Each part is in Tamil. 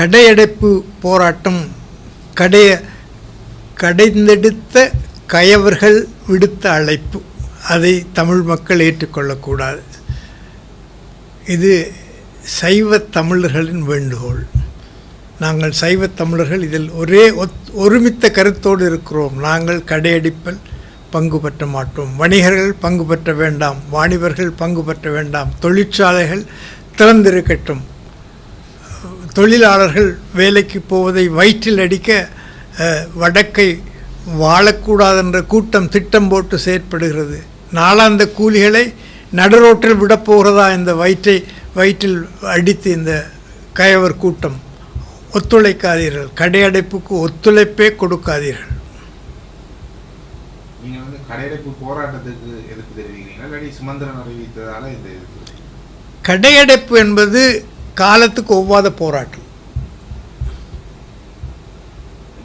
கடையடைப்பு போராட்டம் கடைய கடைந்தெடுத்த கயவர்கள் விடுத்த அழைப்பு. அதை தமிழ் மக்கள் ஏற்றுக்கொள்ளக்கூடாது. இது சைவ தமிழர்களின் வேண்டுகோள். நாங்கள் சைவ தமிழர்கள் இதில் ஒரே ஒத் ஒருமித்த கருத்தோடு இருக்கிறோம். நாங்கள் கடையடிப்பில் பங்கு பெற்ற மாட்டோம். வணிகர்கள் பங்கு பெற்ற வேண்டாம். வாணிபர்கள் பங்கு பெற்ற வேண்டாம். தொழிற்சாலைகள் திறந்திருக்கட்டும். தொழிலாளர்கள் வேலைக்கு போவதை வயிற்றில் அடிக்க வடக்கை வாழக்கூடாதென்ற கூட்டம் திட்டம் போட்டு செயற்படுகிறது. நாளாந்த கூலிகளை நடுரோட்டில் விடப்போகிறதா இந்த வயிற்றை வயிற்றில் அடித்து இந்த கயவர் கூட்டம்? ஒத்துழைக்காதீர்கள். கடையடைப்புக்கு ஒத்துழைப்பே கொடுக்காதீர்கள். கடையடைப்பு என்பது காலத்துக்கு ஒவ்வாத போராட்டம்.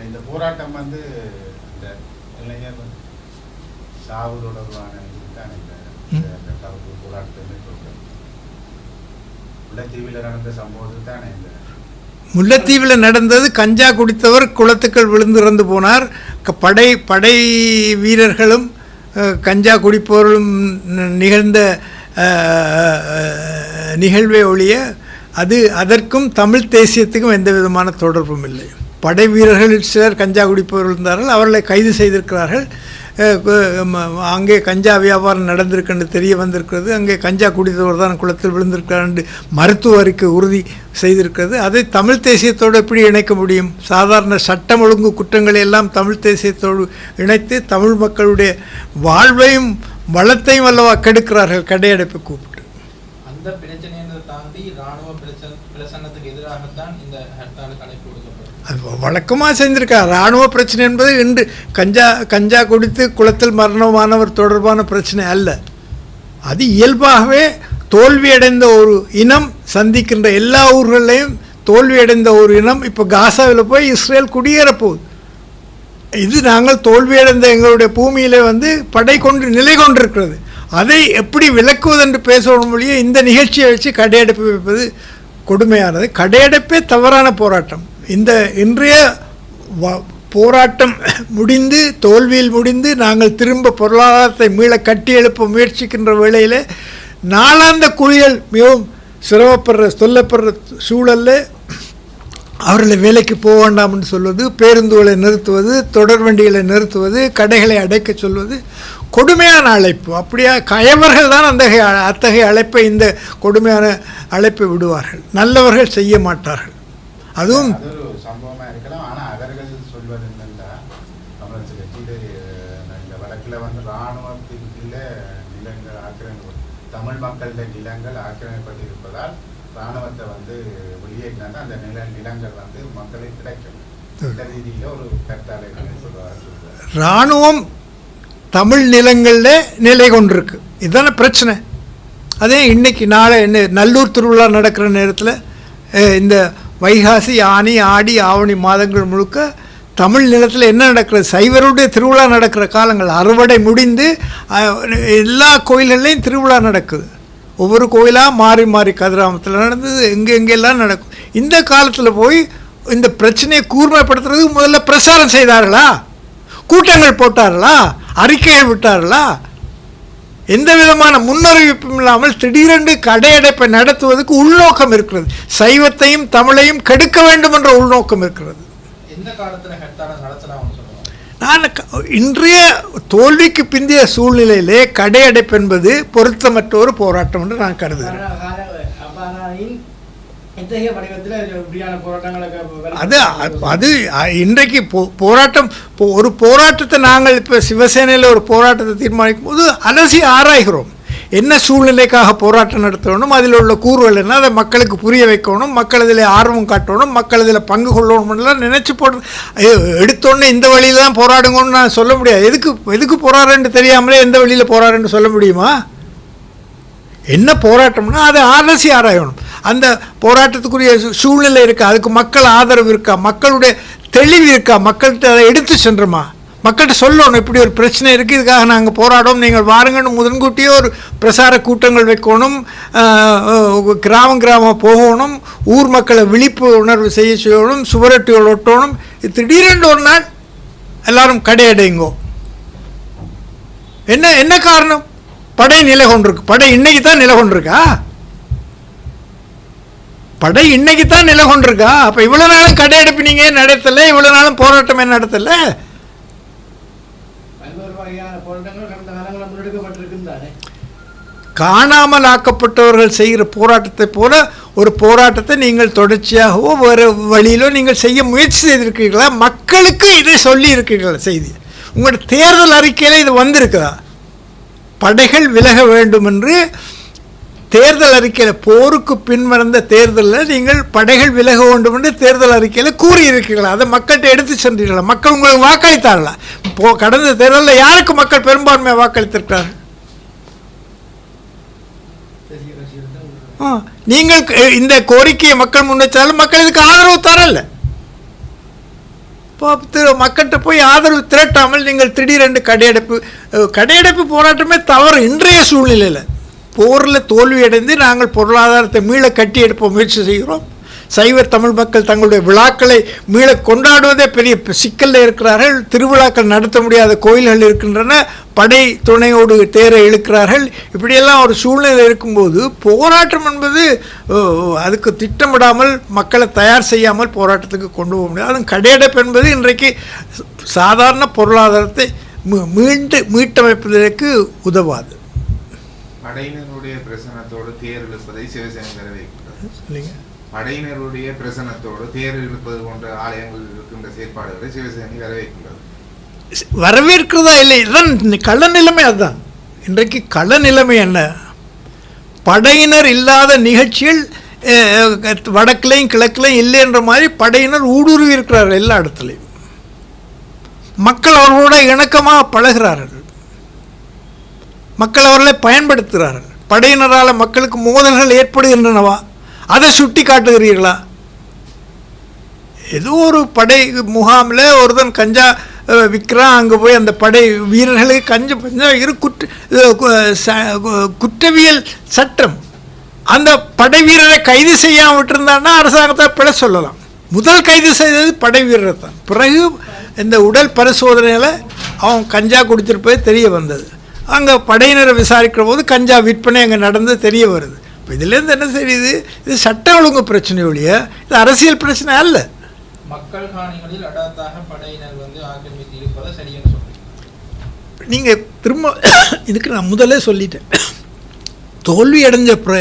இந்த போராட்டம் வந்து இந்த இளைஞர் சாவு தொடர்பான முல்லைத்தீவில் நடந்தது கஞ்சா குடித்தவர் குளத்துக்கள் விழுந்து இறந்து போனார். படை படை வீரர்களும் கஞ்சா குடிப்பவர்களும் நிகழ்ந்த நிகழ்வே ஒழிய அது அதற்கும் தமிழ் தேசியத்துக்கும் எந்த விதமான தொடர்பும் இல்லை. படை வீரர்கள் சிலர் கஞ்சா குடிப்பவர்கள் இருந்தார்கள் அவர்களை கைது செய்திருக்கிறார்கள். அங்கே கஞ்சா வியாபாரம் நடந்திருக்குன்னு தெரிய வந்திருக்கிறது. அங்கே கஞ்சா குடித்தவர் தான் குளத்தில் விழுந்திருக்கிறார் என்று மருத்துவ அறிக்கை உறுதி செய்திருக்கிறது. அதை தமிழ் தேசியத்தோடு எப்படி இணைக்க முடியும்? சாதாரண சட்டம் ஒழுங்கு குற்றங்களை எல்லாம் தமிழ் தேசியத்தோடு இணைத்து தமிழ் மக்களுடைய வாழ்வையும் வளத்தையும் அல்லவா கெடுக்கிறார்கள்? கடையடைப்பு கூப்பிட்டு. அந்த பிரச்சனையை தாண்டி இராணுவ பிரச்சனை பிரசன்னத்துக்கு எதிராகத்தான் இந்த ஹர்த்தாலுக்கு அழைப்பு கொடுக்கப்படும் அது வழக்கமாக செஞ்சுருக்கா. இராணுவ பிரச்சனை என்பது இன்று கஞ்சா கஞ்சா குடித்து குளத்தில் மரணமானவர் தொடர்பான பிரச்சனை அல்ல. அது இயல்பாகவே தோல்வியடைந்த ஒரு இனம் சந்திக்கின்ற எல்லா ஊர்களையும் தோல்வியடைந்த ஒரு இனம் இப்போ காசாவில் போய் இஸ்ரேல் குடியேறப்போகுது. இது நாங்கள் தோல்வியடைந்த எங்களுடைய பூமியில் வந்து படை கொண்டு நிலை கொண்டிருக்கிறது. அதை எப்படி விளக்குவது என்று பேசணும் மொழியே இந்த நிகழ்ச்சியை வச்சு கடையெடுப்பு வைப்பது கொடுமையானது கடையடைப்பே தவறான போராட்டம். இந்த இன்றைய வ- போராட்டம் முடிந்து தோல்வியில் முடிந்து நாங்கள் திரும்ப பொருளாதாரத்தை மீள கட்டி எழுப்ப முயற்சிக்கின்ற வேளையில் நாளாந்த குழிகள் மிகவும் சிரமப்படுற சொல்லப்படுற சூழலில் அவர்களை வேலைக்கு போக வேண்டாம்னு என்று சொல்வது பேருந்துகளை நிறுத்துவது தொடர் வண்டிகளை நிறுத்துவது கடைகளை அடைக்க சொல்வது கொடுமையான அழைப்பு. அப்படியா கயவர்கள் தான் அந்த அத்தகைய அழைப்பை இந்த கொடுமையான அழைப்பை விடுவார்கள். நல்லவர்கள் செய்ய மாட்டார்கள். அதுவும் தமிழ் மக்களின் நிலங்கள் ஆக்கிரமிப்பட்டிருப்பதால் இராணுவத்தை வந்து வெளியேற்றினா அந்த நில நிலங்கள் வந்து மக்களுக்கு கிடைக்கும். இராணுவம் தமிழ் நிலங்களில் நிலை கொண்டிருக்கு. இதுதானே பிரச்சனை. அதே இன்னைக்கு நாளை என்ன நல்லூர் திருவிழா நடக்கிற நேரத்தில் இந்த வைகாசி ஆனி ஆடி ஆவணி மாதங்கள் முழுக்க தமிழ் நிலத்தில் என்ன நடக்கிறது சைவருடைய திருவிழா நடக்கிற காலங்கள் அறுவடை முடிந்து எல்லா கோயில்கள்லையும் திருவிழா நடக்குது. ஒவ்வொரு கோயிலாக மாறி மாறி கதிராமத்தில் நடந்தது எங்கே எங்கெல்லாம் நடக்கும். இந்த காலத்தில் போய் இந்த பிரச்சனையை கூர்மைப்படுத்துறதுக்கு முதல்ல பிரசாரம் செய்தார்களா? கூட்டங்கள் போட்டார்களா? அறிக்கைகள் விட்டார்களா? எந்த விதமான முன்னறிவிப்பும் இல்லாமல் திடீரென்று கடையடைப்பை நடத்துவதற்கு உள்நோக்கம் இருக்கிறது. சைவத்தையும் தமிழையும் கெடுக்க வேண்டும் என்ற உள்நோக்கம் இருக்கிறது. எந்த நான் இன்றைய தோல்விக்கு பிந்தைய சூழ்நிலையிலே கடையடைப்பு என்பது பொருத்தமற்ற ஒரு போராட்டம் என்று நான் கருதுகிறேன். அது அது இன்றைக்கு போ- போராட்டம் ஒரு போராட்டத்தை நாங்கள் இப்போ சிவசேனையில் ஒரு போராட்டத்தை தீர்மானிக்கும் போது அலசி ஆராய்கிறோம். என்ன சூழ்நிலைக்காக போராட்டம் நடத்தணும் அதில் உள்ள கூறுகள் என்ன? அதை மக்களுக்கு புரிய வைக்கணும் மக்கள் இதில் ஆர்வம் காட்டணும் மக்கள் இதில் பங்கு கொள்ளணும்லாம் நினச்சி போடணும் எடுத்தோடனே இந்த வழியில் தான் போராடுங்கன்னு நான் சொல்ல முடியாது. எதுக்கு எதுக்கு போராடுறேன்னு தெரியாமலே எந்த வழியில் போராடுறேன்னு சொல்ல முடியுமா? என்ன போராட்டம்னா அதை அரசி ஆராயணும். அந்த போராட்டத்துக்குரிய சூ- சூழ்நிலை இருக்கா? அதுக்கு மக்கள் ஆதரவு இருக்கா? மக்களுடைய தெளிவு இருக்கா? மக்கள்கிட்ட அதை எடுத்து சென்றோமா? மக்கள்கிட்ட சொல்லணும் இப்படி ஒரு பிரச்சனை இருக்குது இதுக்காக நாங்கள் போராடுவோம் நீங்கள் வாருங்கன்னு முதன்கூட்டியே ஒரு பிரசார கூட்டங்கள் வைக்கணும் கிராமம் கிராமம் போகணும் ஊர் மக்களை விழிப்பு உணர்வு செய்ய செய்யணும் சுவரொட்டிகள் ஒட்டணும் இது திடீரென்று ஒரு நாள் எல்லாரும் கடையடைங்கோ. என்ன என்ன காரணம்? படை நிலை கொண்டிருக்கு படை இன்னைக்கு தான் நிலை கொண்டிருக்கா? படை இன்னைக்கு தான் நிலை கொண்டிருக்கா? அப்போ இவ்வளோ நாளும் கடையெடுப்பினீங்க நடத்தலை? இவ்வளோ நாளும் போராட்டமே நடத்தலை? காணாமல் ஆக்கப்பட்டவர்கள் செய்கிற போராட்டத்தை போல ஒரு போராட்டத்தை நீங்கள் தொடர்ச்சியாகவோ வேறு வழியிலோ நீங்கள் செய்ய முயற்சி செய்திருக்கிறீர்களா? மக்களுக்கு இதை சொல்லி இருக்கிறீர்களா செய்தி? உங்களோட தேர்தல் அறிக்கையில் இது வந்திருக்குதா? படைகள் விலக வேண்டும் என்று தேர்தல் அறிக்கையில் போருக்கு பின்வந்த தேர்தலில் நீங்கள் படைகள் விலக வேண்டும் என்று தேர்தல் அறிக்கையில் கூறியிருக்கிறீர்களா? அதை மக்கள்கிட்ட எடுத்து சென்றீர்களா? மக்கள் உங்களுக்கு வாக்களித்தார்களா? போ கடந்த தேர்தலில் யாருக்கு மக்கள் பெரும்பான்மையாக வாக்களித்திருக்கிறார்கள்? நீங்கள் இந்த கோரிக்கையை மக்கள் முன்வைச்சாலும் மக்கள் இதுக்கு ஆதரவு தரல. இப்போ மக்கள்கிட்ட போய் ஆதரவு திரட்டாமல் நீங்கள் திடீரென்று கடையடைப்பு கடையடைப்பு போராட்டமே தவறு இன்றைய சூழ்நிலையில். போரில் தோல்வியடைந்து நாங்கள் பொருளாதாரத்தை மீள கட்டி எடுப்ப முயற்சி செய்கிறோம். சைவ தமிழ் மக்கள் தங்களுடைய விழாக்களை மீள கொண்டாடுவதே பெரிய சிக்கலில் இருக்கிறார்கள். திருவிழாக்கள் நடத்த முடியாத கோயில்கள் இருக்கின்றன. படை துணையோடு தேரை இழுக்கிறார்கள். இப்படியெல்லாம் ஒரு சூழ்நிலை இருக்கும்போது போராட்டம் என்பது அதுக்கு திட்டமிடாமல் மக்களை தயார் செய்யாமல் போராட்டத்துக்கு கொண்டு போக முடியாது. அதுவும் கடையடைப்பு என்பது இன்றைக்கு சாதாரண பொருளாதாரத்தை மீண்டு மீட்டமைப்பதற்கு உதவாது. படையினருடைய பிரசனத்தோடு தேர் இழுப்பதை சிவசேனை இல்லைங்க. படையினருடைய பிரசனத்தோடு தேர் இழுப்பது போன்ற ஆலயங்கள் இருக்கின்ற செயற்பாடுகளை சிவசேனை வரவேற்கின்றது வரவேற்கிறதா இல்லை? இதுதான் இந்த கள நிலைமை அதுதான். இன்றைக்கு கள நிலைமை என்ன? படையினர் இல்லாத நிகழ்ச்சிகள் வடக்கிலையும் வடக்குலையும் கிழக்குலையும் இல்லைன்ற மாதிரி படையினர் ஊடுருவி இருக்கிறார்கள் எல்லா இடத்துலையும். மக்கள் அவர்களோட இணக்கமாக பழகிறார்கள். மக்கள் அவர்களை பயன்படுத்துகிறார்கள். படையினரால் மக்களுக்கு மோதல்கள் ஏற்படுகின்றனவா? அதை சுட்டி காட்டுகிறீர்களா? ஏதோ ஒரு படை முகாமில் ஒருத்தன் கஞ்சா விற்கிறான் அங்கே போய் அந்த படை வீரர்களுக்கு கஞ்ச பஞ்சா இரு குற்ற ச- கு- குற்றவியல் சட்டம். அந்த படை வீரரை கைது செய்யாமல் விட்டுருந்தான்னா அரசாங்கத்தை பிழை சொல்லலாம். முதல் கைது செய்தது படை வீரரை தான். பிறகு இந்த உடல் பரிசோதனையில் அவன் கஞ்சா குடிச்சிருப்பது தெரிய வந்தது. அங்கே படையினரை விசாரிக்கிற போது கஞ்சா விற்பனை அங்கே நடந்து தெரிய வருது. இப்போ இதுலேருந்து என்ன தெரியுது? இது சட்ட ஒழுங்கு பிரச்சனை ஒழிய இது அரசியல் பிரச்சனை அல்ல. மக்கள் காணிகளில் அடாத்தாக படையினர் வந்து ஆக்கிரமித்து இருப்பதை சரியென்று சொல்றீங்க. நீங்கள் திரும்ப இதுக்கு நான் முதலே சொல்லிட்டேன். தோல்வி அடைஞ்ச பிற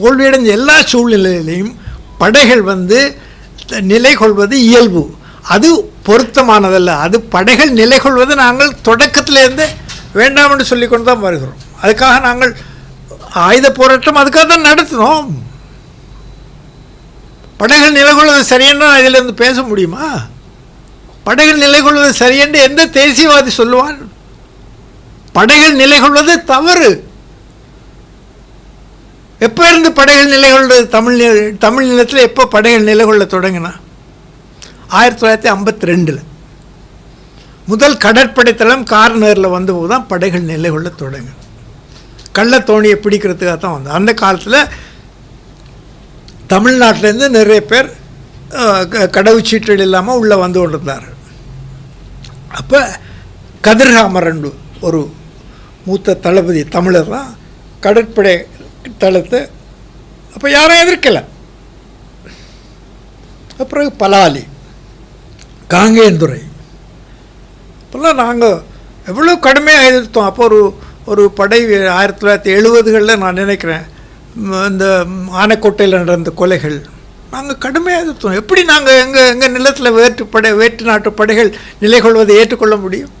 தோல்வி அடைஞ்ச எல்லா சூழ்நிலையிலையும் படைகள் வந்து நிலை கொள்வது இயல்பு. அது பொருத்தமானதல்ல. அது படைகள் நிலை கொள்வது நாங்கள் தொடக்கத்திலேருந்து வேண்டாம் என்று சொல்லிக்கொண்டு தான் வருகிறோம். அதுக்காக நாங்கள் ஆயுத போராட்டம் அதுக்காக தான் நடத்தினோம். படைகள் நிலை கொள்வது சரியென்று இதிலிருந்து பேச முடியுமா? படைகள் நிலை கொள்வது சரியென்று எந்த தேசியவாதி சொல்லுவான்? படைகள் நிலை கொள்வது தவறு. எப்போ இருந்து படைகள் நிலை கொள்வது தமிழ் தமிழ் நிலத்தில் எப்போ படைகள் நிலை கொள்ள தொடங்கினா? ஆயிரத்தி தொள்ளாயிரத்தி ஐம்பத்தி ரெண்டில். முதல் கடற்படை தளம் கார்னரில் வந்தபோது தான் படைகள் நிலை கொள்ள தொடங்கின. கள்ளத்தோணியை பிடிக்கிறதுக்காக தான் வந்தோம் அந்த காலத்தில் தமிழ்நாட்டிலேருந்து நிறைய பேர் க- கடவுச்சீட்டுகள் இல்லாமல் உள்ளே வந்து கொண்டிருந்தார்கள் அப்போ கதிர்காமரண்டு ஒரு மூத்த தளபதி தமிழர் தான் கடற்படை தளத்தை அப்போ யாரும் எதிர்க்கலை. அப்புறம் பலாலி காங்கேயந்துறை இப்போல்லாம் நாங்கள் எவ்வளோ கடுமையாக எதிர்த்தோம். அப்போ ஒரு ஒரு படை ஆயிரத்தி தொள்ளாயிரத்தி எழுபதுகளில் நான் நினைக்கிறேன். இந்த ஆனைக்கோட்டையில் நடந்த கொலைகள் நாங்கள் கடுமையாக எதிர்த்தோம். எப்படி நாங்கள் எங்கள் எங்கள் நிலத்தில் வேற்று படை வேற்று நாட்டு படைகள் நிலை கொள்வதை ஏற்றுக்கொள்ள முடியும்?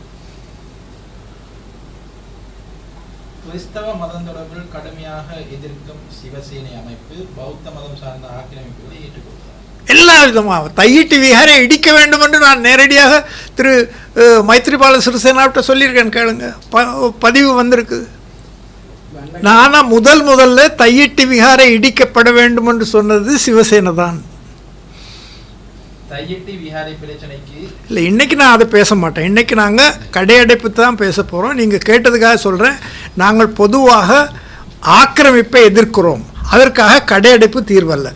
கிறிஸ்தவ மதம் தொடர்பில் கடுமையாக எதிர்க்கும் சிவசேனை அமைப்பு பௌத்த மதம் சார்ந்த ஆக்கிரமிப்புகளை ஏற்றுக்கொள்கிறார் எல்லா விதமாக. தையிட்டு விகாரை இடிக்க வேண்டும் என்று நான் நேரடியாக திரு மைத்ரிபால சிறிசேனாவிட்ட சொல்லியிருக்கேன் கேளுங்க. ப பதிவு வந்திருக்கு. நானா முதல் முதல்ல தையிட்டு விகாரை இடிக்கப்பட வேண்டும் என்று சொன்னது சிவசேனை தான் இல்லை இன்னைக்கு நான் அதை பேச மாட்டேன். இன்னைக்கு நாங்கள் கடையடைப்பு தான் பேச போகிறோம் நீங்கள் கேட்டதுக்காக சொல்கிறேன் நாங்கள் பொதுவாக ஆக்கிரமிப்பை எதிர்க்கிறோம். அதற்காக கடையடைப்பு தீர்வல்ல.